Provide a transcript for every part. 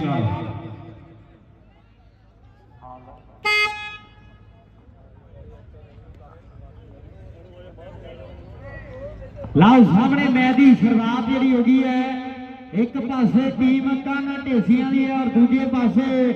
ਨਾਲ ਲਓ ਸਾਹਮਣੇ ਮੈਚ ਦੀ ਸ਼ੁਰੂਆਤ ਜਿਹੜੀ ਹੋ ਗਈ ਹੈ, ਇੱਕ ਪਾਸੇ ਟੀਮ ਕਾਨਾ ਢੇਸੀਆਂ ਦੀ ਹੈ ਔਰ ਦੂਜੇ ਪਾਸੇ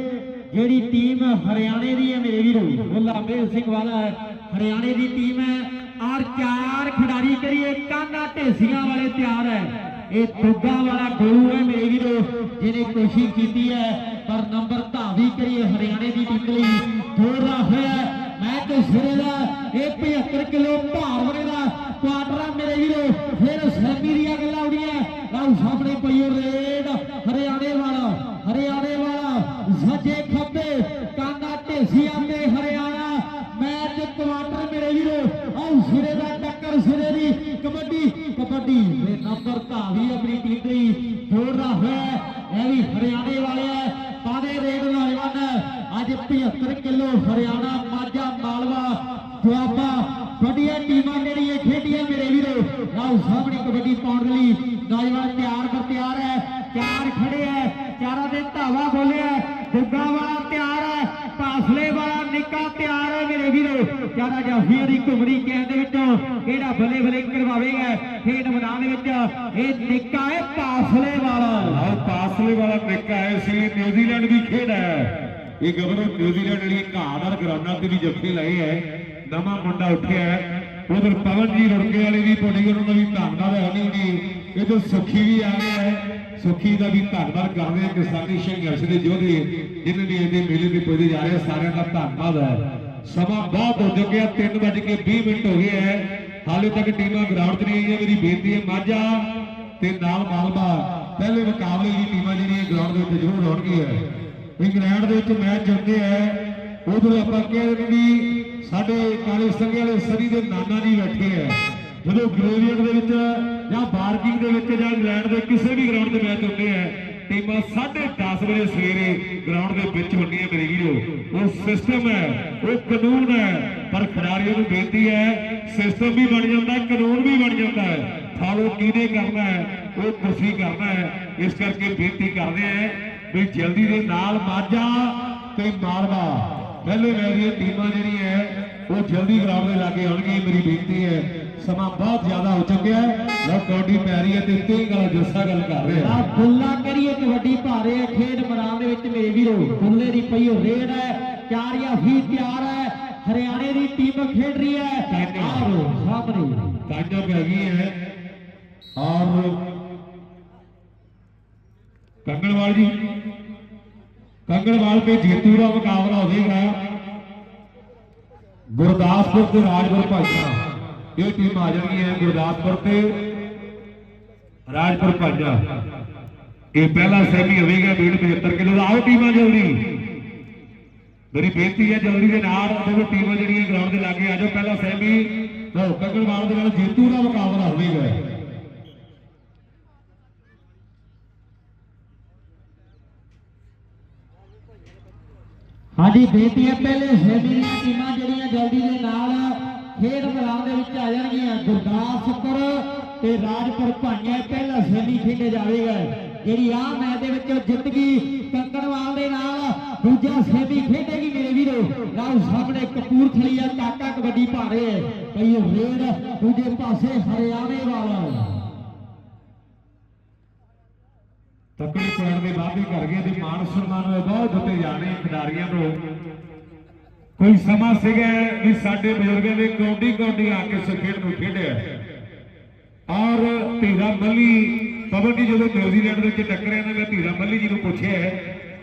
ਜਿਹੜੀ ਟੀਮ ਹਰਿਆਣੇ ਦੀ ਹੈ ਮੇਰੇ ਵੀਰੋ। ਗੁਲਾਬੇਲ ਸਿੰਘ ਵਾਲਾ ਹੈ, ਹਰਿਆਣੇ ਦੀ ਟੀਮ ਹੈ ਔਰ ਚਾਰ ਖਿਡਾਰੀ ਕਰੀਏ ਕਾਨਾ ਢੇਸੀਆਂ ਵਾਲੇ ਤਿਆਰ ਹੈ। ਇਹ ਦੁੱਗਾ ਵਾਲਾ ਗੋਲੂ ਹੈ ਮੇਰੇ ਵੀਰੋ ਜਿਹਨੇ ਕੋਸ਼ਿਸ਼ ਕੀਤੀ ਹੈ, ਪਰ ਨੰਬਰ ਧਾਵੀ ਕਰੀਏ ਹਰਿਆਣੇ ਦੀ ਟੀਮ ਲਈ। ਜੋਰ ਹੋਇਆ ਹੈ। ਮੈਚ ਸਿਰੇ ਦਾ, ਇਹ 75 ਕਿਲੋ ਭਾਰ ਵਾਲੇ ਦਾ ਕੁਆਟਰਾ ਮੇਰੇ ਵੀਰੋ ਫਿਰ ਸੈਮੀ ਦੀਆਂ ਗੱਲਾਂ ਆਉਣੀਆਂ ਲਓ ਸਾਹਮਣੇ ਪਈਓ ਰੇਡ, ਹਰਿਆਣੇ ਵਾਲਾ ਹਰਿਆਣੇ ਵਾਲਾ। ਸੱਜੇ ਖੱਬੇ ਕਾਂਦਾ ਢੇਸੀਆਂ ਤੇ ਹਰਿਆਣਾ। ਮੈਚ ਕੁਆਟਰ ਮੇਰੇ ਵੀਰੋ ਆਹ ਸਿਰੇ ਦਾ ਟੱਕਰ ਸਿਰੇ ਦੀ। ਕਬੱਡੀ ਕਬੱਡੀ ਨੰਬਰ ਧਾਵੀ ਆਪਣੀ ਟੀਮ ਲਈ ਜੋੜ ਹੋਇਆ ਇਹ ਵੀ ਹਰਿਆਣੇ ਵਾਲੇ ਹੈ। ਪਾਦੇ ਰੇਡ ਨੌਜਵਾਨ ਅੱਜ 75 ਕਿਲੋ ਹਰਿਆਣਾ ਮਾਝਾ ਮਾਲਵਾ ਦੁਆਬਾ ਵੱਡੀਆਂ ਟੀਮਾਂ ਜਿਹੜੀਆਂ ਖੇਡੀਆਂ ਮੇਰੇ ਵੀਰੋ ਆਓ ਸਾਹਮਣੇ ਕਬੱਡੀ ਪਾਉਣ ਦੇ ਲਈ ਨੌਜਵਾਨ ਤਿਆਰ ਕਰ ਤਿਆਰ ਹੈ ਚਾਰ ਖੜੇ ਹੈ ਚਾਰਾਂ ਦੇ ਧਾਵਾ ਬੋਲਿਆ ਦੁੱਗਾ ਵਾਲਾ ਤਿਆਰ ਹੈ ਪਾਸਲੇ ਵਾਲਾ ਨਿੱਕਾ ਤਿਆਰ ਹੈ ਮੇਰੇ ਵੀਰੋ ਚਾਰਾ ਜਾਫੀਆਂ ਦੀ ਘੁੰਮਣੀ ਕਹਿਣ ਦੇ ਵਿੱਚੋਂ ਕਿਹੜਾ ਬੱਲੇ ਬੱਲੇ ਕਰਵਾਵੇਗਾ ਖੇਡ ਮੈਦਾਨ ਵਿੱਚ ਇਹ ਨਿੱਕਾ ਹੈ ਪਾਸਲੇ ਵਾਲਾ। ਆਹ ਪਾਸਲੇ ਵਾਲਾ ਤਰੀਕਾ ਹੈ, ਇਸ ਲਈ ਨਿਊਜ਼ੀਲੈਂਡ ਦੀ ਖੇਡ ਹੈ। ਇਹ ਗੱਭਰੂ ਨਿਊਜ਼ੀਲੈਂਡ ਵਾਲੀ ਘਾੜਰ ਗਰਾਊਂਡਾਂ ਤੇ ਵੀ ਜੱਫੇ ਲਾਏ ਹੈ। ਨਵਾਂ ਮੁੰਡਾ ਉੱਠਿਆ ਹੈ। ਉਧਰ ਪਵਨ ਜੀ ਰੁੜਕੇ ਵਾਲੇ ਵੀ ਤੁਹਾਡੀ ਉਹਨਾਂ ਦਾ ਵੀ ਧੰਨਵਾਦ ਹੈ ਨਹੀਂ ਨਹੀਂ ਇਧਰ ਸੁਖੀ ਵੀ ਆ ਗਿਆ ਹੈ, ਸੁਖੀ ਦਾ ਵੀ ਧੰਨਵਾਦ ਕਰਦੇ ਹਾਂ ਕਿਸਾਨੀ ਸੰਘਰਸ਼ ਦੇ ਯੋਧੇ, ਜਿਨ੍ਹਾਂ ਨੇ ਇਹਦੇ ਮੇਲੇ ਤੇ ਪੁੱਜੇ ਜਾ ਰਹੇ ਸਾਰਿਆਂ ਦਾ ਧੰਨਵਾਦ ਹੈ। ਸਮਾਂ ਬਹੁਤ ਹੋ ਚੁੱਕਿਆ 3:20 ਮਿੰਟ ਹੋ ਗਏ ਹੈ। ਹਾਲੇ ਤੱਕ ਟੀਮਾਂ ਗਰਾਊਂਡ 'ਚ ਨਹੀਂ ਆਈਆਂ, ਮੇਰੀ ਬੇਨਤੀ ਹੈ ਮਾਝਾ ਤੇ ਨਾਲ ਮਾਲਵਾ। ਪਹਿਲੇ ਮੁਕਾਬਲੇ ਦੀ ਟੀਮਾਂ ਜਿਹੜੀਆਂ ਗਰਾਊਂਡ ਦੇ ਉੱਤੇ ਜ਼ਰੂਰ ਆਉਣਗੀਆਂ। ਇੰਗਲੈਂਡ ਦੇ ਵਿੱਚ ਮੈਚ ਜਿੱਤਦੇ ਆ। ਉਧਰ ਆਪਾਂ ਕਹਿੰਦੇ ਵੀ ਸਾਡੇ ਕਾਲੇ ਸੰਘੇ ਵਾਲੇ ਸਰੀ ਦੇ ਨਾਨਾ ਜੀ ਬੈਠੇ ਆ। ਜਦੋਂ ਗ੍ਰੇਵੀਅਰ ਦੇ ਵਿੱਚ ਜਾਂ ਬਾਰਕਿੰਗ ਦੇ ਵਿੱਚ ਜਾਂ ਇੰਗਲੈਂਡ ਦੇ ਕਿਸੇ ਵੀ ਗਰਾਊਂਡ ਦੇ ਮੈਚ ਹੁੰਦੇ ਆ, ਟੀਮਾਂ 10:30 ਵਜੇ ਸਵੇਰੇ ਗਰਾਊਂਡ ਦੇ ਵਿੱਚ ਹੁੰਦੀਆਂ ਮੇਰੇ ਵੀਰੋ। ਉਹ ਸਿਸਟਮ ਹੈ, ਉਹ ਕਾਨੂੰਨ ਹੈ, ਪਰ ਖਿਡਾਰੀਆਂ ਨੂੰ ਬੇਨਤੀ ਹੈ ਸਿਸਟਮ ਵੀ ਬਣ ਜਾਂਦਾ ਹੈ, ਕਾਨੂੰਨ ਵੀ ਬਣ ਜਾਂਦਾ ਹੈ। ਫਾਲੋ ਕਿਹਨੇ ਕਰਨਾ ਹੈ, ਉਹ ਤੁਸੀਂ ਕਰਨਾ ਹੈ। ਇਸ ਕਰਕੇ ਬੇਨਤੀ ਕਰਦੇ ਆ ਵੀ ਜਲਦੀ ਦੇ ਨਾਲ ਮਾਝਾ ਤੇ ਮਾਲਵਾ। ਪਹਿਲੇ ਮੈਚ ਦੀਆਂ ਟੀਮਾਂ ਜਿਹੜੀਆਂ ਹੈ, ਉਹ ਜਲਦੀ ਗਰਾਊਂਡ ਦੇ ਲਾਗੇ ਆਉਣਗੀਆਂ ਮੇਰੀ ਬੇਨਤੀ ਹੈ। ਸਮਾਂ ਬਹੁਤ ਜ਼ਿਆਦਾ ਹੋ ਚੁੱਕਿਆ ਹੈ। ਲਓ ਕੌਡੀ ਪੈ ਰਹੀ ਹੈ ਤੇ ਤੇਗ ਵਾਲਾ ਜੱਸਾ ਗੱਲ ਕਰ ਰਿਹਾ ਆ। ਬੁੱਲਾ ਕਰੀਏ ਕਬੱਡੀ ਭਾਰੇ ਖੇਡ ਮੈਦਾਨ ਦੇ ਵਿੱਚ ਮੇਰੇ ਵੀਰੋ। ਬੁੱਲੇ ਦੀ ਪਈ ਰੇਡ ਹੈ ਚਾਰੀਆ ਹੀ ਤਿਆਰ ਹੈ। ਹਰਿਆਣੇ ਦੀ ਟੀਮ ਖੇਡ ਰਹੀ ਹੈ। ਆਓ ਸਾਹਮਣੇ। ਤਾਂਜਾ ਪੈ ਗਈ ਹੈ। ਔਰ ਕੰਗਣਵਾਲ ਜੀ। ਕੰਗਣਵਾਲ ਤੇ ਜੇਤੂ ਦਾ ਮੁਕਾਬਲਾ ਹੋਵੇਗਾ ਗੁਰਦਾਸਪੁਰ ਤੇ ਰਾਜਪੁਰ ਭਾਈਆਂ ਇਹ ਟੀਮ ਆ ਜਾਣੀ ਹੈ ਗੁਰਦਾਸਪੁਰ ਤੇ, ਰਾਜਪੁਰ ਭਾਈਆਂ ਇਹ ਪਹਿਲਾ ਸੈਮੀ ਹੋਵੇਗਾ 75 ਕਿਲੋ ਦਾ। ਆਓ ਟੀਮਾਂ ਜਲਦੀ। ਮੇਰੀ ਬੇਨਤੀ ਹੈ ਜਲਦੀ ਦੇ ਨਾਲ ਦੋਵੇਂ ਟੀਮਾਂ ਜਿਹੜੀਆਂ ਗਰਾਊਂਡ ਦੇ ਲਾਗੇ ਆ ਜਾਓ। ਪਹਿਲਾ ਸੈਮੀ ਲਓ ਦੇ ਨਾਲ ਜੇਤੂ ਦਾ ਮੁਕਾਬਲਾ ਹੋਵੇਗਾ। ਹਾਂਜੀ, ਬੇਨਤੀ ਹੈ ਪਹਿਲੇ ਸੈਮੀ ਦੀਆਂ ਟੀਮਾਂ ਜਿਹੜੀਆਂ ਜਲਦੀ ਦੇ ਨਾਲ ਖੇਡ ਮੈਦਾਨ ਦੇ ਵਿੱਚ ਆ ਜਾਣਗੀਆਂ ਗੁਰਦਾਸਪੁਰ ਤੇ ਰਾਜਪੁਰ ਭਾਈਆਂ ਪਹਿਲਾ ਸੈਮੀ ਖੇਡਿਆ ਜਾਵੇਗਾ। ਜਿਹੜੀ ਆ ਮੈਚ ਦੇ ਵਿੱਚ ਜਿੱਤ ਗਈ ਕੰਕਣਵਾਲ ਦੇ ਨਾਲ, ਦੂਜਾ ਸੈਮੀ ਖੇਡੇਗੀ ਮੇਰੇ ਵੀਰੋ। ਲਓ ਸਾਹਮਣੇ ਕਪੂਰਥਲੀਆ, ਕਾਕਾ ਕਬੱਡੀ ਪਾ ਰਹੇ ਹੈ। ਕਈ ਰੇਡ ਦੂਜੇ ਪਾਸੇ ਹਰਿਆਣੇ ਵਾਲਾ। ਤੱਕੜੀ ਪੁਆਇੰਟ ਦੇ ਵਾਅਦੇ ਕਰ ਗਏ। ਤੇ ਮਾਨ ਸਨਮਾਨ ਬਹੁਤ ਦਿੱਤੇ ਜਾਣੇ ਖਿਡਾਰੀਆਂ ਨੂੰ ਕੋਈ ਸਮਾਂ ਸੀਗਾ ਵੀ ਸਾਡੇ ਬਜ਼ੁਰਗਾਂ ਨੇ ਕੌਡੀ ਕੌਡੀ ਆ ਕੇ ਸਖੇਡ ਨੂੰ ਖੇਡਿਆ। ਔਰ ਧੀਰਾ ਮੱਲੀ, ਪਵਨ ਜੀ ਜਦੋਂ ਨਿਊਜ਼ੀਲੈਂਡ ਦੇ ਵਿੱਚ ਟੱਕਰਿਆ ਨਾ, ਮੈਂ ਧੀਰਾ ਮੱਲੀ ਜੀ ਨੂੰ ਪੁੱਛਿਆ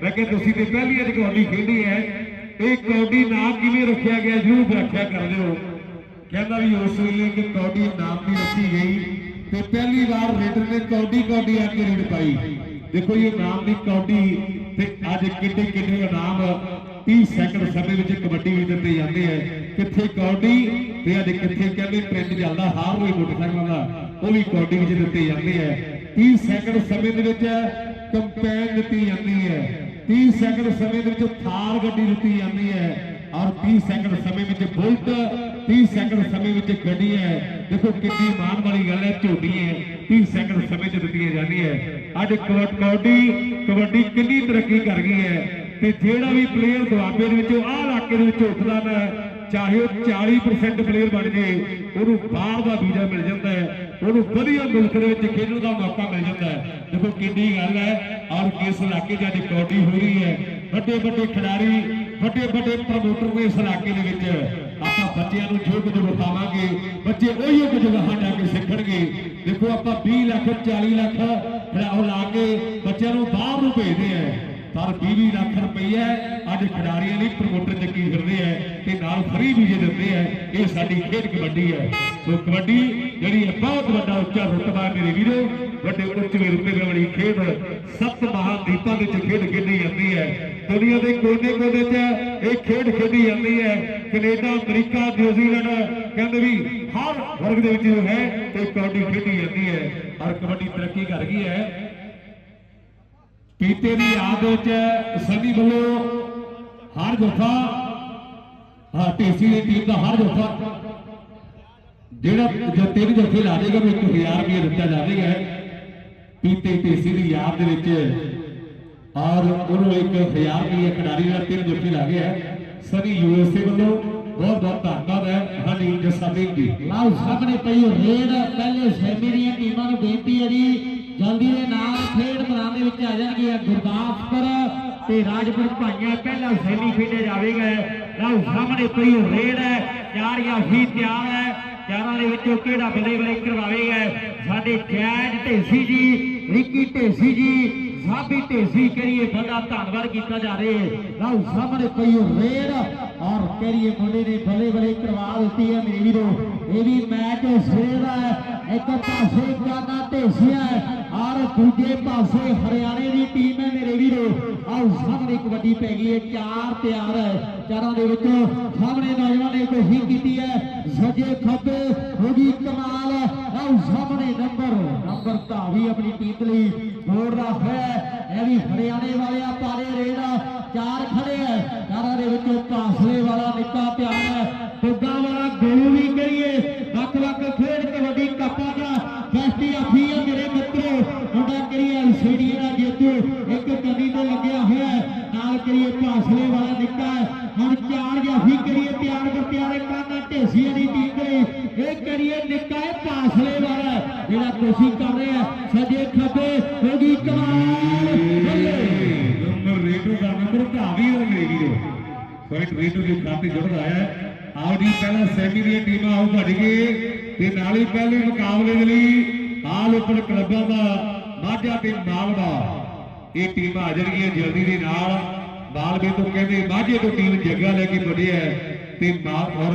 ਮੈਂ ਕਿ ਤੁਸੀਂ ਤੇ ਪਹਿਲੀ ਅੱਜ ਕੌਡੀ ਖੇਡੀ ਹੈ। ਇਹ ਕੌਡੀ ਨਾਂ ਕਿਵੇਂ ਰੱਖਿਆ ਗਿਆ? ਜਰੂਰ ਵਿਆਖਿਆ ਕਰ ਦਿਓ। ਕਹਿੰਦਾ ਵੀ ਉਸ ਵੇਲੇ ਕਿ ਕੌਡੀ ਨਾਮ ਦੀ ਰੱਖੀ ਗਈ ਤੇ ਪਹਿਲੀ ਵਾਰ ਰੇਡਰ ਨੇ ਕੌਡੀ ਕੌਡੀ ਆ ਕੇ ਰੇਡ ਪਾਈ। ਦੇਖੋ ਇਹ ਨਾਮ ਦੀ ਕੌਡੀ ਤੇ ਅੱਜ ਕਿੱਡੇ ਕਿੱਡੇ ਇਨਾਮ 30 ਸੈਕਿੰਡ ਸਮੇਂ ਵਿੱਚ ਕਬੱਡੀ ਵਿੱਚ ਦਿੱਤੇ ਜਾਂਦੇ ਆ। ਕਿੱਥੇ ਕੌਡੀ ਤੇ ਅੱਜ ਕਿੱਥੇ ਕਹਿੰਦੇ ਟ੍ਰੈਂਡ ਚੱਲਦਾ, ਹਾਰ ਹੋਈ ਮੋਟਰਸਾਈਕਲਾਂ ਦਾ, ਉਹ ਵੀ ਕੌਡੀ ਵਿੱਚ ਦਿੱਤੇ ਜਾਂਦੇ ਆ। 30 ਸੈਕਿੰਡ ਸਮੇਂ ਦੇ ਵਿੱਚ ਕੰਪੈਨ ਦਿੱਤੀ ਜਾਂਦੀ ਹੈ 30 ਸੈਕਿੰਡ ਸਮੇਂ ਦੇ ਵਿੱਚ ਥਾਰ ਗੱਡੀ ਦਿੱਤੀ ਜਾਂਦੀ ਹੈ ਔਰ 30 ਸੈਕਿੰਡ ਸਮੇਂ ਵਿੱਚ ਬੁਲਟ 30 ਸੈਕਿੰਡ ਸਮੇਂ ਵਿੱਚ ਗੱਡੀ ਹੈ ਦੇਖੋ ਕਿੰਨੀ ਮਾਣ ਵਾਲੀ ਗੱਲ ਹੈ ਝੋਟੀ ਹੈ 30 ਸੈਕਿੰਡ ਸਮੇਂ 'ਚ ਦਿੱਤੀ ਜਾਂਦੀ ਹੈ ਅੱਜ ਕਬੱਡ- ਕਬੱਡੀ ਕਬੱਡੀ ਕਿੰਨੀ ਤਰੱਕੀ ਕਰ ਗਈ ਹੈ ਤੇ ਜਿਹੜਾ ਵੀ ਪਲੇਅਰ ਦੁਆਬੇ ਦੇ ਵਿੱਚੋਂ, ਆਹ ਇਲਾਕੇ ਦੇ ਵਿੱਚੋਂ ਉੱਠਦਾ ਨਾ ਚਾਹੇ ਉਹ 40% ਪਲੇਅਰ ਬਣ ਜੇ, ਉਹਨੂੰ ਬਾਹਰ ਦਾ ਵੀਜ਼ਾ ਮਿਲ ਜਾਂਦਾ ਹੈ, ਉਹਨੂੰ ਵਧੀਆ ਮੁਲਕ ਦੇ ਵਿੱਚ ਖੇਡਣ ਦਾ ਮੌਕਾ ਮਿਲ ਜਾਂਦਾ ਹੈ। ਦੇਖੋ ਕਿੰਨੀ ਗੱਲ ਹੈ ਔਰ ਕਿਸ ਇਲਾਕੇ 'ਚ ਅੱਜ ਹੋ ਰਹੀ ਹੈ। ਵੱਡੇ ਵੱਡੇ ਖਿਡਾਰੀ ਵੱਡੇ ਵੱਡੇ ਪ੍ਰਮੋਟਰ ਨੇ ਇਸ ਇਲਾਕੇ ਦੇ ਵਿੱਚ ਆਪਾਂ ਬੱਚਿਆਂ ਨੂੰ ਜੋ ਕੁਝ ਵਿਖਾਵਾਂਗੇ, ਬੱਚੇ ਉਹੀ ਕੁਝ ਗਾਹਾਂ ਜਾ ਕੇ ਸਿੱਖਣਗੇ। ਦੇਖੋ ਆਪਾਂ 20 ਲੱਖ 40 ਲੱਖ ਲਾ ਕੇ ਬੱਚਿਆਂ ਨੂੰ ਬਾਹਰ ਨੂੰ ਭੇਜਦੇ ਆ ਪਰ 20 ਲੱਖ ਰੁਪਈਆ ਅੱਜ ਖਿਡਾਰੀਆਂ ਲਈ ਪ੍ਰਮੋਟਰ ਚੱਕੀ ਫਿਰਦੇ ਆ ਤੇ ਨਾਲ ਫਰੀ ਵੀਜ਼ੇ ਦਿੰਦੇ ਆ। ਇਹ ਸਾਡੀ ਖੇਡ ਕਬੱਡੀ ਹੈ ਸੋ ਕਬੱਡੀ ਜਿਹੜੀ ਹੈ ਬਹੁਤ ਵੱਡਾ ਉੱਚਾ ਰੁਤਬਾ ਹੈ ਮੇਰੇ ਵੀਰੋ। ਵੱਡੇ ਉੱਚੇ ਰੁਤਬੇ ਵਾਲੀ ਖੇਡ ਸੱਤ ਮਹਾਦੀਪਾਂ ਵਿੱਚ ਖੇਡ ਖੇਡੀ ਜਾਂਦੀ ਹੈ। ਦੁਨੀਆ ਦੇ ਕੋਨੇ-ਕੋਨੇ 'ਚ ਇਹ ਖੇਡ ਖੇਡੀ ਜਾਂਦੀ ਹੈ। ਕੈਨੇਡਾ, ਅਮਰੀਕਾ, ਨਿਊਜ਼ੀਲੈਂਡ ਕਹਿੰਦੇ ਵੀ ਹਰ ਵਰਗ ਦੇ ਵਿੱਚ ਜੋ ਹੈ, ਇਹ ਕਬੱਡੀ ਖੇਡੀ ਜਾਂਦੀ ਹੈ। ਔਰ ਕਬੱਡੀ ਤਰੱਕੀ ਕਰ ਗਈ ਹੈ। ਪੀਤੇ ਦੀ ਯਾਦ ਵਿੱਚ ਸਨੀ ਵੱਲੋਂ ਹਰ ਜਫਾ ਹਾਂ ਟੀਸੀ ਦੀ ਟੀਮ ਦਾ ਹਰ ਜਫਾ ਜਿਹੜਾ ਜੇ ਤਿੰਨ ਜਫੇ ਲਾ ਦੇਗਾ ਉਹ 1000 ਰੁਪਏ ਦਿੱਤਾ ਜਾਵੇਗਾ ਪੀਤੇ ਟੀਸੀ ਦੀ ਯਾਦ ਦੇ ਵਿੱਚ ਔਰ ਉਹਨੂੰ ਇੱਕ 1000 ਰੁਪਏ ਖਿਡਾਰੀ ਦਾ ਤਿੰਨ ਜਫੇ ਲਾ ਗਿਆ ਸਨੀ ਯੂਐਸਏ ਵੱਲੋਂ ਬਹੁਤ ਬਹੁਤ ਧੰਨਵਾਦ ਹੈ। ਹਾਂਜੀ ਜੱਸਾ ਸਿੰਘ ਜੀ ਲਓ, ਸਾਹਮਣੇ ਪਈ ਰੇਡ। ਪਹਿਲੇ ਸੈਮੀ ਦੀਆਂ ਟੀਮਾਂ ਨੂੰ ਬੇਨਤੀ ਹੈ ਜੀ ਜਲਦੀ ਦੇ ਨਾਲ ਖੇਡ ਮੈਦਾਨ ਦੇ ਵਿੱਚ ਆ ਜਾਣਗੇ ਗੁਰਦਾਸਪੁਰ ਤੇ ਰਾਜਪੁਰ ਭਾਈਆਂ, ਪਹਿਲਾ ਸੈਮੀ ਖੇਡਿਆ ਜਾਵੇਗਾ। ਲਓ, ਸਾਹਮਣੇ ਪਈ ਰੇਡ ਹੈ ਚਾਰ ਯਾਫੀ ਤਿਆਰ ਹੈ। ਚਾਰਾਂ ਦੇ ਵਿੱਚੋਂ ਕਿਹੜਾ ਬੱਲੇ ਬੱਲੇ ਕਰਵਾਵੇਗਾ? ਸਾਡੇ ਜੈਜ ਢੇਸੀ ਜੀ, ਰਿੱਕੀ ਢੇਸੀ ਜੀ, ਸਾਬੀ ਢੇਸੀ ਕਰੀਏ ਬੜਾ ਧੰਨਵਾਦ ਕੀਤਾ ਜਾ ਰਿਹਾ ਹੈ। ਲਓ, ਸਾਹਮਣੇ ਪਈ ਰੇਡ ਔਰ ਕਰੀਏ ਮੁੰਡੇ ਨੇ ਬਲੇ ਬਲੇ ਕਰਵਾ ਦਿੱਤੀ ਹੈ ਮੇਰੇ ਵੀਰੋ। ਇਹ ਵੀ ਮੈਚ ਸਵੇਰ ਦਾ ਹੈ ਇੱਕ ਪਾਸੇ ਕਾਨਾ ਢੇਸੀਆ ਔਰ ਦੂਜੇ ਪਾਸੇ ਹਰਿਆਣੇ ਦੀ ਟੀਮ ਹੈ ਮੇਰੇ ਵੀਰੋ। ਆਓ ਸਾਹਮਣੇ ਇੱਕ ਪੈ ਗਈ ਹੈ, ਚਾਰ ਤਿਆਰ ਹੈ। ਚਾਰਾਂ ਦੇ ਵਿੱਚ ਸਾਹਮਣੇ ਨੌਜਵਾਨ ਨੇ ਕੋਸ਼ਿਸ਼ ਕੀਤੀ ਹੈ, ਸਜੇ ਖੱਬੇ ਹੋ ਗਈ ਕਮਾਲ। ਆਓ ਸਾਹਮਣੇ ਨੰਬਰ ਨੰਬਰ ਧਾਵੀ ਆਪਣੀ ਟੀਮ ਲਈ ਦੌੜਦਾ ਦਾ ਹੈ। ਇਹ ਵੀ ਹਰਿਆਣੇ ਵਾਲਿਆ ਪਾਰੇ ਰੇੜਾ ਚਾਰ ਖੜੇ ਹੈ ਚਾਰਾਂ ਦੇ ਵਿੱਚੋਂ ਪਾਸਲੇ ਵਾਲਾ ਨਿੱਕਾ ਪਿਆਰ ਹੈ ਦੁੱਗਾ ਵਾਲਾ ਗੋਲੂ ਵੀ ਕਰੀਏ ਵੱਖ ਵੱਖ ਖੇਡ ਕਬੱਡੀ ਕੱਪਾਂ ਦਾ ਬੈਸਟੀ ਆਫੀ ਹੈ ਮੇਰੇ ਮਿੱਤਰੋ ਮੁੰਡਾ ਕਰੀਏ ਸੀੜੀਆਂ ਦਾ ਜੇਤੂ ਇੱਕ ਕੰਨੀ ਤੇ ਲੱਗਿਆ ਹੋਇਆ ਹੈ ਨਾਲ ਕਰੀਏ ਪਾਸਲੇ ਵਾਲਾ ਨਿੱਕਾ ਹੈ ਹੁਣ ਚਾਰ ਜਾਫੀ ਕਰੀਏ ਤਿਆਰ ਕਰ ਤਿਆਰ ਕਾਨਾ ਢੇਸੀਆਂ ਦੀ ਟੀਮ ਦੇ ਇਹ ਕਰੀਏ ਨਿੱਕਾ ਹੈ ਪਾਸਲੇ ਵਾਲਾ ਹੈ, ਜਿਹੜਾ ਕੋਸ਼ਿਸ਼ ਕਰ ਰਿਹਾ ਹੈ ਸਜੇ ਖੱਬੇ ਹੋ ਗਈ ਕਮਾਲ ਬੱਲੇ ਨੰਬਰ ਰੇਡੂ ਦਾ ਨੰਬਰ ਧਾਵੀ ਹੋ ਮੇਰੇ ਵੀਰੋ ਪੁਆਇੰਟ ਰੇਡੂ ਦੇ ਖਾਤੇ ਜੁੜਦਾ ਹੈ ਆਓ ਜੀ ਪਹਿਲਾਂ ਸੈਮੀ ਦੀਆਂ ਟੀਮਾਂ ਆਓ ਭੱਜ ਗਏ ਤੇ ਨਾਲ ਹੀ ਪਹਿਲੇ ਮੁਕਾਬਲੇ ਦੇ ਲਈ ਆਲ ਓਪਨ ਕਲੱਬਾਂ ਦਾ ਮਾਝਾ ਤੇ ਮਾਲਵਾ। ਇਹ ਟੀਮਾਂ ਆ ਜਾਣਗੀਆਂ ਜਲਦੀ ਦੇ ਨਾਲ। ਮਾਲਵੇ ਤੋਂ ਕਹਿੰਦੇ ਮਾਝੇ ਤੋਂ ਟੀਮ ਜੱਗਾ ਲੈ ਕੇ ਵੱਡੀ ਤੇ ਮਾਲ ਔਰ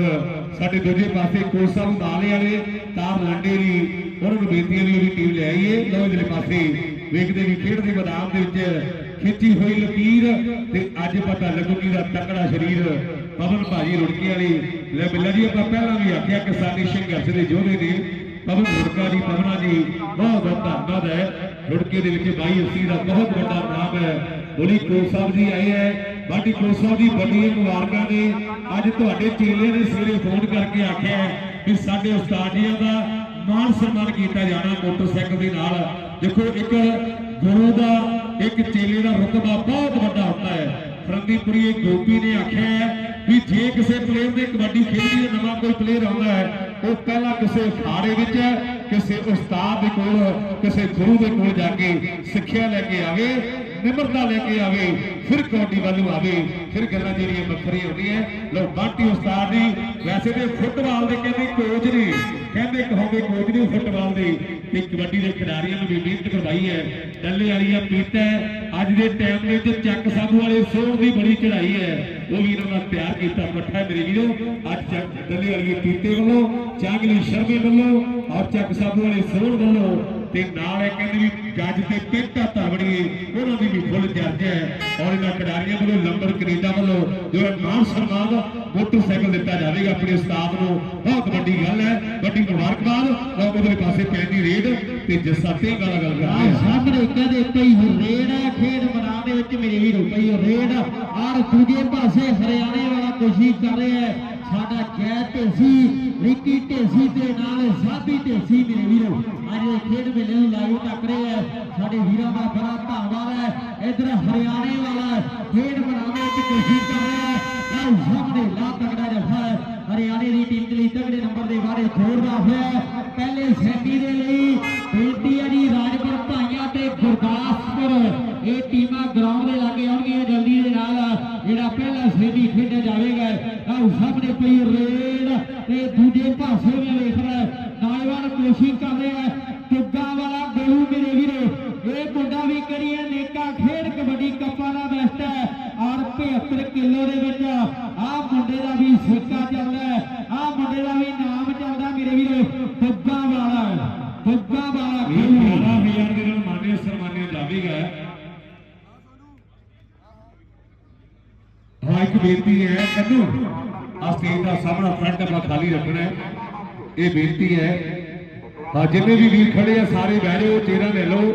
ਸਾਡੇ ਦੂਜੇ ਪਾਸੇ ਕੋਸਾ ਨੂੰ ਨਾਲੇ ਵਾਲੇ ਤਾਰ ਲੰਡੇ ਦੀ, ਉਹਨਾਂ ਨੂੰ ਬੇਨਤੀ ਹੈ ਵੀ ਟੀਮ ਲੈ ਆਈਏ ਲਓ ਇਧਰਲੇ ਪਾਸੇ ਵੇਖਦੇ ਵੀ ਖੇਡ ਦੇ ਮੈਦਾਨ ਦੇ ਵਿੱਚ ਖਿੱਚੀ ਹੋਈ ਲਕੀਰ ਤੇ ਅੱਜ ਪਤਾ ਲੱਗੂਗੀ ਦਾ ਤਕੜਾ ਸਰੀਰ ਪਵਨ ਭਾਜੀ ਰੁੜਕੀ ਵਾਲੀ ਲੈ ਬਿੱਲਾ ਜੀ, ਆਪਾਂ ਪਹਿਲਾਂ ਵੀ ਆਖਿਆ ਕਿਸਾਨੀ ਸੰਘਰਸ਼ ਦੇ ਯੋਧੇ ਨੇ, ਪਵਨ ਰੁੜਕਾ ਜੀ, ਪਵਨਾ ਜੀ, ਬਹੁਤ ਬਹੁਤ ਧੰਨਵਾਦ ਹੈ। ਰੁੜਕੇ ਦੇ ਵਿੱਚ ਬਾਈ ਅਸੀਂ ਦਾ ਬਹੁਤ ਵੱਡਾ ਨਾਮ ਹੈ। ਬੋਲੀ ਕੋਲ ਸਾਹਿਬ ਜੀ ਆਏ ਹੈ। ਬਾਡੀ ਕੋਲ ਸਾਹਿਬ ਦੀ ਵੱਡੀ ਮੁਬਾਰਕਾਂ ਨੇ। ਅੱਜ ਤੁਹਾਡੇ ਚੇਲੇ ਨੇ ਸਵੇਰੇ ਫੋਨ ਕਰਕੇ ਆਖਿਆ ਹੈ ਕਿ ਸਾਡੇ ਉਸਤਾਦ ਜੀਆਂ ਦਾ ਮਾਨ ਸਨਮਾਨ ਕੀਤਾ ਜਾਣਾ ਮੋਟਰਸਾਈਕਲ ਦੇ ਨਾਲ। ਦੇਖੋ ਇੱਕ ਗੁਰੂ ਦਾ, ਇੱਕ ਚੇਲੇ ਦਾ ਰੁਤਬਾ ਬਹੁਤ ਵੱਡਾ ਹੁੰਦਾ ਹੈ। ਫਰੰਦੀਪੁਰੀ ਗੋਪੀ ਨੇ ਆਖਿਆ ਹੈ ਵੀ ਜੇ ਕਿਸੇ ਪਲੇਅਰ ਦੇ ਕਬੱਡੀ ਖੇਡਦੀ ਹੈ ਨਵਾਂ ਕੋਈ ਪਲੇਅਰ ਆਉਂਦਾ ਹੈ, ਉਹ ਪਹਿਲਾਂ ਕਿਸੇ ਅਖਾੜੇ ਵਿੱਚ ਕਿਸੇ ਉਸਤਾਦ ਦੇ ਕੋਲ, ਕਿਸੇ ਗੁਰੂ ਦੇ ਕੋਲ ਜਾ ਕੇ ਸਿੱਖਿਆ ਲੈ ਕੇ ਆਵੇ। ਨਿਮਰਤਾ ਲੈ ਕੇ ਆਵੇ, ਫਿਰ ਕਬੱਡੀ ਵੱਲ ਆਵੇ, ਫਿਰ ਗੱਲਾਂ ਜਿਹੜੀਆਂ ਵੱਖਰੀਆਂ ਹੁੰਦੀਆਂ ਲੋ ਬਾਟੀ ਉਸਤਾਦ ਜੀ, ਵੈਸੇ ਤੇ ਫੁੱਟਬਾਲ ਦੇ ਕਹਿੰਦੇ ਕੋਚ ਨੇ। ਕਹਿੰਦੇ ਕਹੋਗੇ ਕੋਚ ਨੇ ਫੁੱਟਬਾਲ ਦੇ। ਤੇ ਕਬੱਡੀ ਦੇ ਖਿਡਾਰੀਆਂ ਨੂੰ ਵੀ ਮਿਹਨਤ ਕਰਵਾਈ ਹੈ ਡੱਲੇ ਵਾਲੀਆ ਪੀਤਾ ਅੱਜ ਦੇ ਟਾਈਮ ਦੇ ਵਿੱਚ ਚੱਕ ਸਾਬੂ ਵਾਲੇ ਸੋਹਣ ਦੀ ਬੜੀ ਚੜਾਈ ਹੈ ਉਹ ਵੀ ਇਹਨਾਂ ਦਾ ਤਿਆਰ ਕੀਤਾ, ਪੱਠਾ ਮੇਰੇ ਵੀਰੋ। ਅੱਜ ਚੱਕ ਡੱਲੇ ਵਾਲੀਏ ਪੀਤੇ ਵੱਲੋਂ, ਚਾਂਗਲੀ ਸ਼ਰਮੇ ਵੱਲੋਂ ਔਰ ਚੱਕ ਸਾਬੂ ਵਾਲੇ ਸੋਹਣ ਵੱਲੋਂ ਤੇ ਨਾਲ ਇਹ ਕਹਿੰਦੇ ਵੀ ਗੱਜ ਤੇ ਪੇਟਾ ਧਰਵੜੀਏ ਉਹਨਾਂ ਦੀ ਵੀ ਫੁੱਲ ਚਰਚਾ ਹੈ। ਔਰ ਇਹਨਾਂ ਖਿਡਾਰੀਆਂ ਵੱਲੋਂ ਲੰਬਰ ਕੈਨੇਡਾ ਵੱਲੋਂ ਜੋ ਮਾਨ ਸਨਮਾਨ ਮੋਟਰਸਾਈਕਲ ਦਿੱਤਾ ਜਾਵੇਗਾ ਆਪਣੇ ਉਸਤਾਦ ਨੂੰ। ਬਹੁਤ ਵੱਡੀ ਗੱਲ ਹੈ ਵੱਡੀ ਮੁਬਾਰਕਬਾਦ। ਲੋਕ ਉਹਦੇ ਪਾਸੇ ਪੈਂਦੀ ਰੇਡ ਤੇ ਜੱਸਾ ਸਿੰਘ ਵਾਲਾ ਗੱਲ ਕਰ ਰਿਹਾ ਸਾਹਮਣੇ ਕਹਿੰਦੇ ਪਈ ਹੋ ਰੇਡ ਹੈ ਖੇਡ ਮੈਦਾਨ ਦੇ ਵਿੱਚ ਮੇਰੇ ਵੀਰੋ ਪਈ ਹੋ ਰੇਡ ਔਰ ਦੂਜੇ ਪਾਸੇ ਹਰਿਆਣੇ ਵਾਲਾ ਕੋਸ਼ਿਸ਼ ਕਰ ਰਿਹਾ ਹੈ। ਜੈ ਢੇਸੀ ਰਿੱਕੀ ਢੇਸੀ ਦੇ ਨਾਲ ਸਾਬੀ ਢੇਸੀ ਮੇਰੇ ਵੀਰੋ। ਅੱਜ ਇਹ ਖੇਡ ਮੇਲੇ ਨੂੰ ਲਾਈਵ ਟੱਕ ਰਹੇ ਹੈ ਸਾਡੇ ਵੀਰਾਂ ਦਾ ਬੜਾ ਧੰਨਵਾਦ ਹੈ। ਇਧਰ ਹਰਿਆਣੇ ਵਾਲਾ ਖੇਡ ਬਣਾਉਣ ਦੀ ਕੋਸ਼ਿਸ਼ ਕਰ ਰਿਹਾ ਹੈ। ਲਓ, ਸਾਹਮਣੇ ਲਾ ਤਗੜਾ ਜਫਾ ਹੈ। ਹਰਿਆਣੇ ਦੀ ਟੀਮ ਦੇ ਲਈ ਤਗੜੇ ਨੰਬਰ ਦੇ ਬਾਰੇ ਜੋੜਦਾ ਹੋਇਆ ਪਹਿਲੇ ਸੈਮੀ ਦੇ ਲਈ ਬੇਨਤੀ ਹੈ ਜੀ ਰਾਜਪੁਰ ਭਾਈਆਂ ਤੇ ਗੁਰਦਾਸਪੁਰ ਇਹ ਟੀਮਾਂ ਗਰਾਊਂਡ ਦੇ ਲਾਗੇ ਆਉਣਗੀਆਂ ਜਲਦੀ ਦੇ ਨਾਲ ਜਿਹੜਾ ਪਹਿਲਾ ਸੈਮੀ ਖੇਡਿਆ ਜਾਵੇਗਾ ਆਹ ਸਾਹਮਣੇ ਪਈ ਰੇਡ ਤੇ ਦੂਜੇ ਪਾਸੇ ਵੀ ਵੇਖ ਰਿਹਾ ਨੌਜਵਾਨ ਕੋਸ਼ਿਸ਼ ਕਰ ਰਿਹਾ ਹੈ ਟੁੱਗਾ ਵਾਲਾ ਗੋਲੂ ਮੇਰੇ ਵੀਰੋ ਇਹ ਮੁੰਡਾ ਵੀ ਕਰੀਏ ਨੇਕਾ ਖੇਡ ਕਬੱਡੀ ਕੱਪਾਂ ਦਾ ਬੈਸਟ ਹੈ ਔਰ 75 ਕਿਲੋ ਦੇ ਵਿੱਚ ਆਹ ਮੁੰਡੇ ਦਾ ਵੀ ਸਿੱਕਾ ਚੱਲਦਾ ਹੈ ਆਹ ਮੁੰਡੇ ਦਾ ਵੀ ਨਾਮ ਚੱਲਦਾ ਮੇਰੇ ਵੀਰੋ ਟੁੱਗਾ ਵਾਲਾ ਟੁੱਗਾ ਵਾਲਾ ਗੋਲੂ 11000 ਦੇ ਨਾਲ ਮਾਨਿਆ ਸਨਮਾਨਿਆ ਜਾਵੇਗਾ ਹਾਂ। ਇੱਕ ਬੇਨਤੀ ਹੈ ਕੰਨੂ ਆ ਸਟੇਜ ਦਾ ਸਾਹਮਣਾ ਫਰੰਟ ਆਪਣਾ ਖਾਲੀ ਰੱਖਣਾ ਹੈ। ਇਹ ਬੇਨਤੀ ਹੈ ਹਾਂ ਜਿੰਨੇ ਵੀ ਵੀਰ ਖੜੇ ਆ ਸਾਰੇ ਬਹਿ ਜਾਓ ਚੇਅਰਾਂ ਲੈ ਲਓ।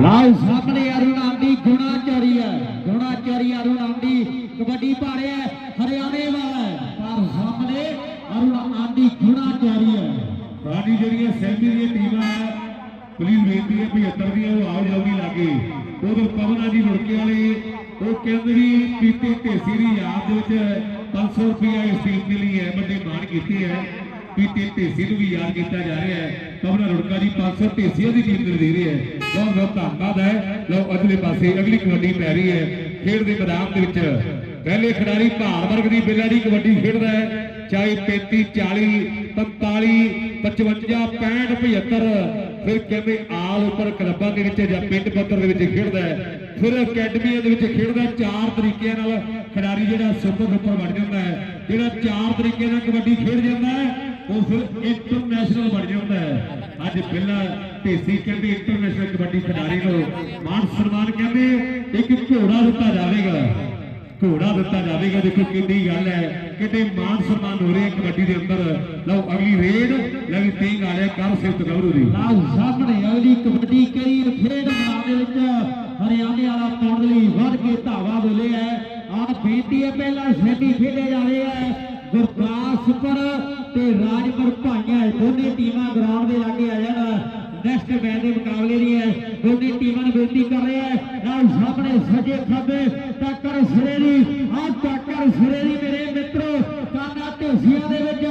ਲਾਓ ਸਾਹਮਣੇ ਅਰੁਣ ਆਂਡੀ ਗੁਣਾਚਾਰੀ ਹੈ ਗੁਣਾਚਾਰੀ ਅਰੁਣ ਆਂਡੀ ਕਬੱਡੀ ਭਾੜਿਆ ਹਰਿਆਣੇ ਵਾਲਾ ਪਰ ਸਾਹਮਣੇ ਅਰੁਣ ਆਂਡੀ ਗੁਣਾਚਾਰੀ ਹੈ। ਸਾਡੀ ਜਿਹੜੀਆਂ ਸੈਮੀ ਦੀਆਂ ਟੀਮਾਂ ਆ ਬੇਨਤੀ ਹੈ 75 ਦੀਆਂ ਉਹ ਆਓ ਜਲਦੀ ਲਾਗੇ ਉਧਰ ਪਵਨਾ ਜੀ ਮੁੜਕੇ ਵਾਲੇ, ਉਹ ਕਹਿੰਦੇ ਵੀ ਪੀਤੇ ਢੇਸੀ ਦੀ ਯਾਦ ਦੇ ਵਿੱਚ 500 ਰੁਪਇਆ ਇਸ ਟੀਮ ਦੇ ਲਈ ਹੈ ਵੱਡੇ ਮਾਣ ਕੀਤੇ ਹੈ। ਪੀਤੇ ਢੇਸੀ ਨੂੰ ਵੀ ਯਾਦ ਕੀਤਾ ਜਾ ਰਿਹਾ ਹੈ। ਪਵਨਾ ਰੁੜਕਾ ਜੀ 500 ਢੇਸੀਆਂ ਦੀ ਟੀਮ ਨੂੰ ਦੇ ਰਹੀ ਹੈ। ਬਹੁਤ ਬਹੁਤ ਧੰਨਵਾਦ ਹੈ। ਲਓ, ਅਗਲੇ ਪਾਸੇ ਅਗਲੀ ਕਬੱਡੀ ਪੈ ਰਹੀ ਹੈ। ਖੇਡ ਦੇ ਮੈਦਾਨ ਦੇ ਵਿੱਚ ਪਹਿਲੇ ਖਿਡਾਰੀ ਭਾਰ ਵਰਗ ਦੀ ਬਿੱਲਾ ਦੀ ਕਬੱਡੀ ਖੇਡਦਾ ਹੈ। ਚਾਹੇ 35 40 45 55 65 75 ਫਿਰ ਕਹਿੰਦੇ ਆਲ ਉੱਪਰ ਕਲੱਬਾਂ ਦੇ ਵਿੱਚ ਜਾਂ ਪਿੰਡ ਪੱਧਰ ਦੇ ਵਿੱਚ ਖੇਡਦਾ ਹੈ। ਫਿਰ ਅਕੈਡਮੀਆਂ ਦੇ ਵਿੱਚ ਖੇਡਦਾ ਚਾਰ ਤਰੀਕਿਆਂ ਨਾਲ ਖਿਡਾਰੀ ਜਿਹੜਾ ਸੁਪਰ ਉੱਪਰ ਬਣ ਜਾਂਦਾ ਹੈ। ਜਿਹੜਾ ਚਾਰ ਤਰੀਕੇ ਨਾਲ ਕਬੱਡੀ ਖੇਡ ਜਾਂਦਾ ਹੈ, ਉਹ ਫਿਰ ਇੰਟਰਨੈਸ਼ਨਲ ਬਣ ਜਾਂਦਾ ਹੈ। ਅੱਜ ਪਹਿਲਾਂ ਢੇਸੀ ਕਹਿੰਦੇ ਇੰਟਰਨੈਸ਼ਨਲ ਕਬੱਡੀ ਖਿਡਾਰੀ ਨੂੰ ਮਾਨ ਸਨਮਾਨ ਕਹਿੰਦੇ, ਇੱਕ ਘੋੜਾ ਦਿੱਤਾ ਜਾਵੇਗਾ। ਘੋੜਾ ਦਿੱਤਾ ਜਾਵੇਗਾ। ਦੇਖੋ ਕਿੰਨੀ ਗੱਲ ਹੈ। ਕਿੰਨੇ ਮਾਨ ਸਨਮਾਨ ਹੋ ਰਹੇ ਕਬੱਡੀ ਦੇ ਅੰਦਰ। ਲਓ, ਅਗਲੀ ਰੇਡ ਲਗੀ ਤੀਂਗ ਆ ਰਿਹਾ ਕਰ ਸਿਫਤ ਗੌਰੂ ਦੀ ਲਾਓ, ਸਾਹਮਣੇ ਅਗਲੀ ਕਬੱਡੀ ਕਰੀ ਖੇਡ ਮੈਦਾਨ ਦੇ ਵਿੱਚ ਹਰਿਆਣੇ ਵਾਲਾ ਪਾਉਣ ਲਈ ਵੱਧ ਕੇ ਧਾਵਾ ਬੋਲੇ ਹੈ। ਆਹ ਬੇਨਤੀ ਹੈ, ਪਹਿਲਾ ਸੈਮੀ ਖੇਡਿਆ ਜਾ ਰਹੇ ਹੈ। ਗੁਰਦਾਸਪੁਰ ਤੇ ਰਾਜਪੁਰ ਭਾਈਆਂ ਦੋਨੇ ਟੀਮਾਂ ਗਰਾਊਂਡ ਦੇ ਲਾਗੇ ਆ ਜਾਣ। ਨੈਕਸਟ ਮੈਚ ਦੇ ਮੁਕਾਬਲੇ ਦੀ ਹੈ। ਦੋਨੇ ਟੀਮਾਂ ਨੂੰ ਬੇਨਤੀ ਕਰ ਰਿਹਾ ਹੈ। ਨਾਲ ਸਾਹਮਣੇ ਸੱਜੇ ਖੱਬੇ ਟੱਕਰ ਸਿਰੇ ਦੀ ਆਹ ਟੱਕਰ ਸਿਰੇ ਦੀ ਮੇਰੇ ਮਿੱਤਰੋ, ਕਾਨਾ ਢੇਸੀਆਂ ਦੇ ਵਿੱਚ।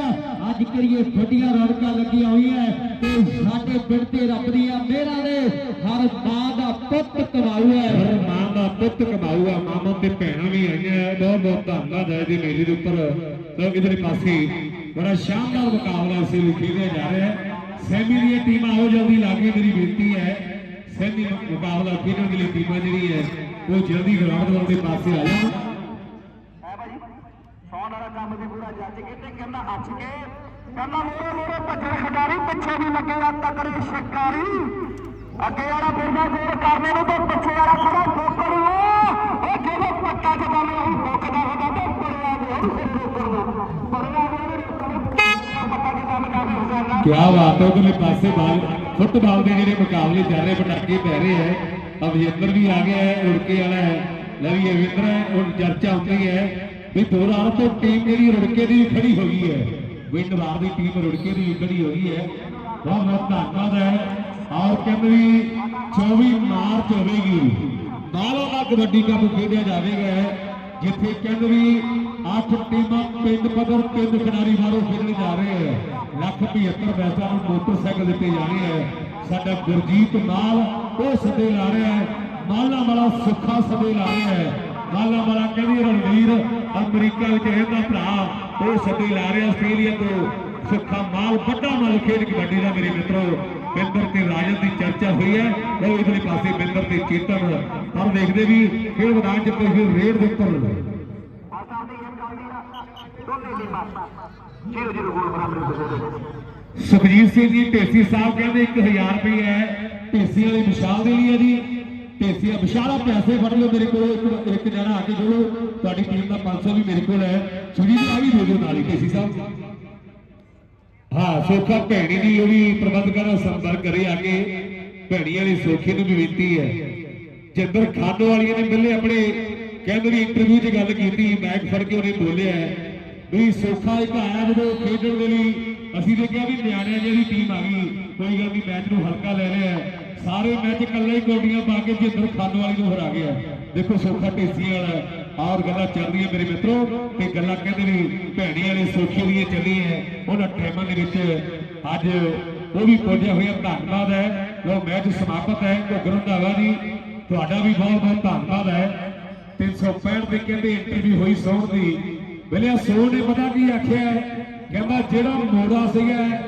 ਅੱਜ ਕਰੀਏ ਵੱਡੀਆਂ ਰੌਣਕਾਂ ਲੱਗੀਆਂ ਹੋਈਆਂ ਤੇ ਸਾਡੇ ਪਿੰਡ ਤੇ ਰੱਬ ਦੀਆਂ ਮਿਹਰਾਂ ਨੇ ਹਰ ਮਾਂ ਦਾ ਪੁੱਤ ਕਮਾਊ ਹੈ। ਹਰ ਮਾਂ ਦਾ ਪੁੱਤ ਕਮਾਊ ਹੈ। ਮਾਮਾ ਤੇ ਭੈਣਾਂ ਵੀ ਆਈਆਂ ਬਹੁਤ ਬਹੁਤ ਧੰਨਵਾਦ ਹੈ ਜੀ ਮੇਲੇ ਦੇ ਉੱਪਰ। ਲਓ ਇਧਰੇ ਪਾਸੇ ਬੜਾ ਸ਼ਾਨਦਾਰ ਮੁਕਾਬਲਾ ਸੀ ਲਈ ਖੇਡਿਆ ਜਾ ਰਿਹਾ ਹੈ। ਸੈਮੀ ਦੀਆਂ ਟੀਮਾਂ ਆਓ ਜਲਦੀ ਲਾਗੇ ਮੇਰੀ ਬੇਨਤੀ ਹੈ ਸੈਮੀ ਮੁਕਾਬਲਾ ਖੇਡਣ ਦੇ ਲਈ ਟੀਮਾਂ ਜਿਹੜੀ ਹੈ, ਉਹ ਜਲਦੀ ਗਰਾਊਂਡ ਵੱਲ ਦੇ ਪਾਸੇ ਆ ਜਾਣ। ਹੈ ਭਾਜੀ ਸੌਣ ਵਾਲਾ ਕੰਮ ਵੀ ਪੂਰਾ ਜੱਜ ਕੇ ਕਹਿੰਦਾ ਹੱਸ ਕੇ। ਕਹਿੰਦਾ ਮੋਰੇ ਮੋਰੇ ਭੱਜਣ ਖਿਡਾਰੀ, ਪਿੱਛੇ ਵੀ ਲੱਗੇ ਤਕੜੇ ਸ਼ਿਕਾਰੀ। ਅੱਗੇ ਵਾਲਾ ਫਿਰਦਾ ਜੋਰ ਕਰਨੇ ਨੂੰ ਤੇ ਪਿੱਛੇ ਵਾਲਾ ਖੜਾ ਠੋਕਰ ਉਹ ਉਹ ਜਦੋਂ ਪੱਕਾ ਜਦਾ ਮੈਂ ਠੋਕਦਾ ਹੁੰਦਾ ਤੇ ਪਰਿਆ ਦੇ ਪਰਿਆ ਦੇ ਪੱਕਾ ਜਦਾ ਮੈਂ ਕਾਹਦੇ ਹੁਸੈਨਾ ਕਿਆ ਬਾਤ ਹੈ ਉਹਦੇ ਪਾਸੇ ਬਾਲ, ਫੁੱਟਬਾਲ ਦੇ ਜਿਹੜੇ ਮੁਕਾਬਲੇ ਚੱਲ ਰਹੇ, ਪਟਾਕੇ ਪੈ ਰਹੇ ਹੈ ਅਭਿਜਿੰਦਰ ਵੀ ਆ ਗਿਆ ਹੈ, ਰੁੜਕੇ ਵਾਲਾ ਹੈ, ਲੈ ਵੀ ਅਵਿੰਦਰ ਹੈ ਹੁਣ ਚਰਚਾ ਹੁੰਦੀ ਹੈ ਵੀ ਦੌਰਾਨ ਤੋਂ ਟੀਮ ਜਿਹੜੀ ਰੁੜਕੇ ਦੀ ਖੜੀ ਹੋ ਗਈ ਹੈ ਵਿੰਡਵਾਰ ਦੀ ਟੀਮ ਰੁੜਕੇ ਦੀ ਖੜੀ ਹੋ ਗਈ ਹੈ, ਬਹੁਤ ਬਹੁਤ ਧੰਨਵਾਦ ਹੈ, ਔਰ ਕਹਿੰਦੇ ਵੀ 24 ਮਾਰਚ ਹੋਵੇਗੀ, ਨਾਲੋਂ ਨਾਲ ਕਬੱਡੀ ਕੱਪ ਖੇਡਿਆ ਜਾਵੇਗਾ, ਜਿੱਥੇ ਕਹਿੰਦੇ ਵੀ ਅੱਠ ਟੀਮਾਂ ਪਿੰਡ ਪੱਧਰ ਤਿੰਨ ਖਿਡਾਰੀ ਮਾਰੋ ਖੇਡਣ ਜਾ ਰਹੇ ਹੈ ਲੱਖ 75 ਪੈਸਾ ਨੂੰ ਮੋਟਰਸਾਈਕਲ ਦਿੱਤੇ ਜਾ ਹੈ ਸਾਡਾ ਗੁਰਜੀਤ ਮਾਲ ਉਹ ਸੱਦੇ ਲਾ ਰਿਹਾ ਹੈ। ਮਾਲਾ ਵਾਲਾ ਸੁੱਖਾ ਸੱਦੇ ਲਾ ਰਿਹਾ ਹੈ। ਮਾਲਾ ਵਾਲਾ ਕਹਿੰਦੀ ਰਣਵੀਰ, ਅਮਰੀਕਾ ਵਿੱਚ ਰਹਿੰਦਾ ਭਰਾ, ਉਹ ਸੱਦੇ ਲਾ ਰਿਹਾ ਆਸਟ੍ਰੇਲੀਆ ਤੋਂ। ਸੁੱਖਾ ਮਾਲ ਵੱਡਾ ਮਾਲ ਖੇਡ ਕਬੱਡੀ ਦਾ ਮੇਰੇ ਮਿੱਤਰੋ। ਬਿੰਦਰ ਤੇ ਰਾਜਨ ਦੀ ਚਰਚਾ ਹੋਈ ਹੈ। ਲਓ ਇਧਰਲੇ ਪਾਸੇ ਬਿੰਦਰ ਤੇ ਚੇਤਨ। ਪਰ ਦੇਖਦੇ ਵੀ ਖੇਡ ਮੈਦਾਨ 'ਚ ਕੋਈ ਰੇਡ ਦੇ ਉੱਪਰ ਆਸਾਂ ਦੀ ਇੱਕ ਗੱਲ ਦੀ ਨਾ ਦੋਨੇ ਟੀਮਾਂ ਜੀਰੋ ਜੀਰੋ ਗੋਲ ਬਰਾਬਰ ਹੋ ਸੁਖਜੀਤ ਸਿੰਘ ਜੀ, ਢੇਸੀ ਸਾਹਿਬ ਕਹਿੰਦੇ 1000 ਰੁਪਏ ਹੈ, ਢੇਸੀ ਵਾਲੀ ਵਿਸ਼ਾਲ ਦੇ ਹੈ ਜੀ। ਢੇਸੀ ਵਿਸ਼ਾਲਾ ਪੈਸੇ ਫੜ ਲਓ ਮੇਰੇ ਕੋਲ, ਇੱਕ ਇੱਕ ਜਣਾ ਆ ਕੇ ਜੋੜੋ। ਤੁਹਾਡੀ ਟੀਮ ਦਾ 500 ਵੀ ਮੇਰੇ ਕੋਲ ਹੈ। ਸੁਖਜੀਤ ਆ ਵੀ ਦੇ ਦਿਓ ਨਾਲ ਹੀ ਢੇਸੀ ਸਾਹਿਬ। ਹਾਂ, ਸੋਖਾ ਭੈਣੀ ਦੀ ਉਹ ਵੀ ਪ੍ਰਬੰਧਕਾਂ ਨਾਲ ਸੰਪਰਕ ਕਰੇ ਆ ਕੇ, ਭੈਣੀ ਵਾਲੀ ਸੋਖੀ ਨੂੰ ਵੀ ਬੇਨਤੀ ਹੈ। ਜਿੰਦਰ ਖਾਨੋ ਵਾਲੀਆਂ ਨੇ ਮਿਲੇ ਆਪਣੇ, ਕਹਿੰਦੇ ਵੀ ਇੰਟਰਵਿਊ 'ਚ ਗੱਲ ਕੀਤੀ ਮੈਕ ਫੜ ਕੇ ਉਹਨੇ ਬੋਲਿਆ ਵੀ ਸੋਖਾ ਇੱਕ ਆਇਆ ਜਦੋਂ ਖੇਡਣ ਦੇ ਲਈ ਅਸੀਂ ਤੇ ਵੀ ਨਿਆਣਿਆਂ ਜਿਹੜੀ ਟੀਮ ਆ ਗਈ। ਕੋਈ ਗੱਲ ਨਹੀਂ, ਮੈਚ ਨੂੰ ਹਲਕਾ ਲੈ ਲਿਆ। ਸਾਰੇ ਮੈਚ ਇਕੱਲੇ ਹੀ ਕੋਡੀਆਂ ਪਾ ਕੇ ਜਿੰਦਰ ਖਾਨੋ ਵਾਲੀ ਨੂੰ ਹਰਾ ਗਿਆ। ਦੇਖੋ ਸੋਖਾ ਢੇਸੀਆਂ ਵਾਲਾ ਔਰ ਗੱਲਾਂ ਚੱਲ ਮੇਰੇ ਮਿੱਤਰੋ ਤੇ ਗੱਲਾਂ ਕਹਿੰਦੇ ਨੇ ਭੈਣੀ ਵਾਲੇ ਸੋਖੇ ਦੀਆਂ ਚੱਲੀਆਂ। ਉਹਨਾਂ ਟਾਈਮਾਂ ਦੇ ਵਿੱਚ ਅੱਜ ਉਹ ਵੀ ਪਹੁੰਚਿਆ ਹੋਇਆ ਧੰਨਵਾਦ ਹੈ। ਉਹ ਮੈਚ ਸਮਾਪਤ ਹੈ ਘੁੱਗਰ ਰੰਧਾਵਾ ਜੀ ਤੁਹਾਡਾ ਵੀ ਬਹੁਤ ਬਹੁਤ ਧੰਨਵਾਦ ਹੈ। 365 ਦੇ ਕਹਿੰਦੇ ਇੰਟਰਵਿਊ ਹੋਈ ਸੋਹਣ ਦੀ। ਵੇਲੇ ਸੋਹਣ ਨੇ ਪਤਾ ਕੀ ਆਖਿਆ ਕਹਿੰਦਾ ਜਿਹੜਾ ਮੋੜਾ ਸੀਗਾ